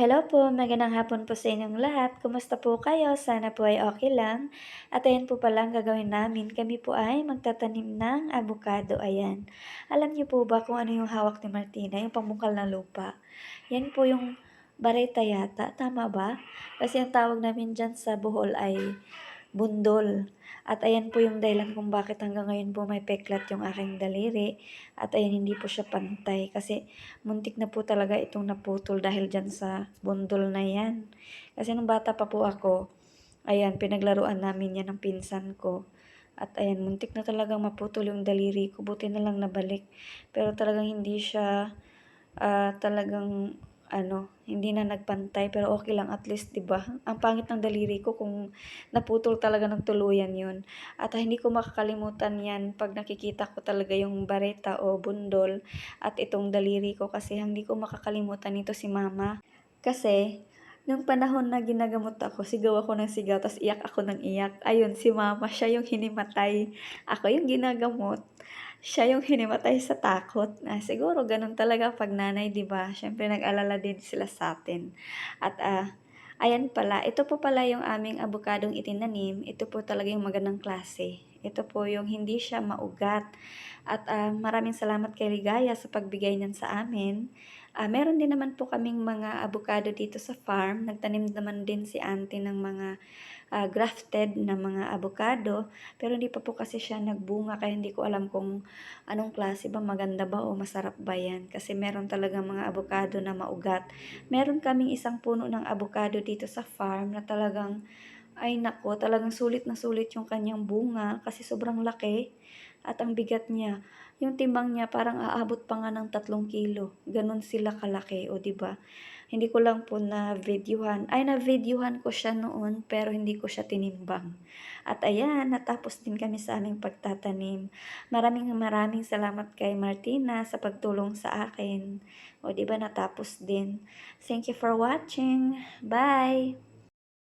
Hello po, magandang hapon po sa inyong lahat. Kumusta po kayo? Sana po ay okay lang. At ayan po pala ang gagawin namin. Kami po ay magtatanim ng avocado. Ayan. Alam niyo po ba kung ano yung hawak ni Martina? Yung pamukal na lupa. Yan po yung bareta yata. Tama ba? Kasi ang tawag namin dyan sa Bohol ay bundol. At ayan po yung dahilan kung bakit hanggang ngayon po may peklat yung aking daliri. At ayan, hindi po siya pantay. Kasi muntik na po talaga itong naputol dahil dyan sa bundol na yan. Kasi nung bata pa po ako, ayan, pinaglaruan namin yan ng pinsan ko. At ayan, muntik na talagang maputol yung daliri ko. Buti na lang nabalik. Pero talagang hindi siya uh, talagang ano, hindi na nagpantay pero okay lang at least 'di ba? Ang pangit ng daliri ko kung naputol talaga ng tuluyan 'yun. At hindi ko makakalimutan 'yan pag nakikita ko talaga yung bareta o bundol at itong daliri ko kasi hindi ko makakalimutan ito si mama. Kasi nung panahon na ginagamot ako, sigaw ako ng sigaw, tapos iyak ako ng iyak. Ayun, si mama, siya yung hinimatay. Ako yung ginagamot siya yung hinimatay sa takot. Ah, siguro ganun talaga pag nanay, 'di ba? Syempre nag-alala din sila sa atin. At ah, ayan pala, ito po pala yung aming abukadong itinanim. Ito po talaga yung magandang klase. Ito po yung hindi siya maugat. At uh, maraming salamat kay Ligaya sa pagbigay niyan sa amin. Uh, meron din naman po kaming mga abukado dito sa farm. Nagtanim naman din si auntie ng mga uh, grafted na mga abukado. Pero hindi pa po kasi siya nagbunga kaya hindi ko alam kung anong klase ba, maganda ba o masarap ba yan. Kasi meron talaga mga abukado na maugat. Meron kaming isang puno ng abukado dito sa farm na talagang ay nako, talagang sulit na sulit yung kanyang bunga kasi sobrang laki at ang bigat niya. Yung timbang niya parang aabot pa nga ng tatlong kilo. Ganon sila kalaki, o ba? Hindi ko lang po na videohan. Ay, na videohan ko siya noon, pero hindi ko siya tinimbang. At ayan, natapos din kami sa aming pagtatanim. Maraming maraming salamat kay Martina sa pagtulong sa akin. O ba natapos din. Thank you for watching. Bye!